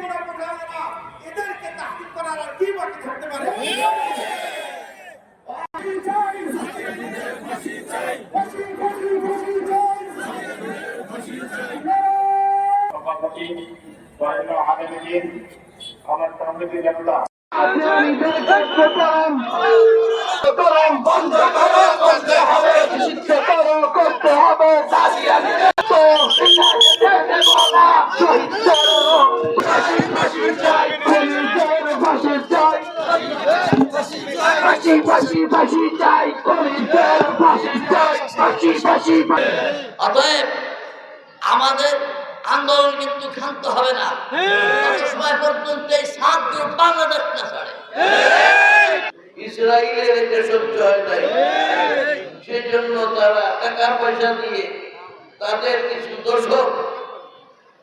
বোঝাবো না। এদেরকে তাহকিক করার আর কি বাকি থাকতে পারে? সভাপতি আমার তরফে জনতা বন্ধ করো করতে হবে শিক্ষা করো করতে হবে শহীদ চাই চাই অতএব আমাদের আন্দোলন কিন্তু ক্ষান্ত হবে না। সময় পর্যন্ত এই সাত দিন বাংলাদেশ না ছাড়ে ইসরায়েলের এটা সহ্য হয়। নাই সেই জন্য তারা টাকা পয়সা দিয়ে তাদের কিছু দোষক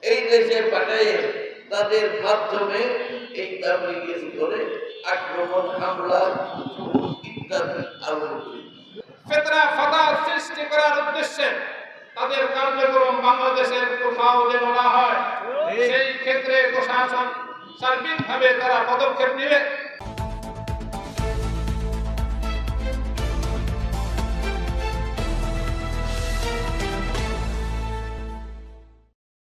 এই দেশে পাঠিয়ে তাদের মাধ্যমে এই তাবলিগের করে আক্রমণ হামলা আরম্ভ ফাতাল সৃষ্টি করার উদ্দেশ্যে তাদের কার্যক্রম বাংলাদেশের কোথাও যেন না হয়। সেই ক্ষেত্রে প্রশাসন সার্বিকভাবে তারা পদক্ষেপ নেবে।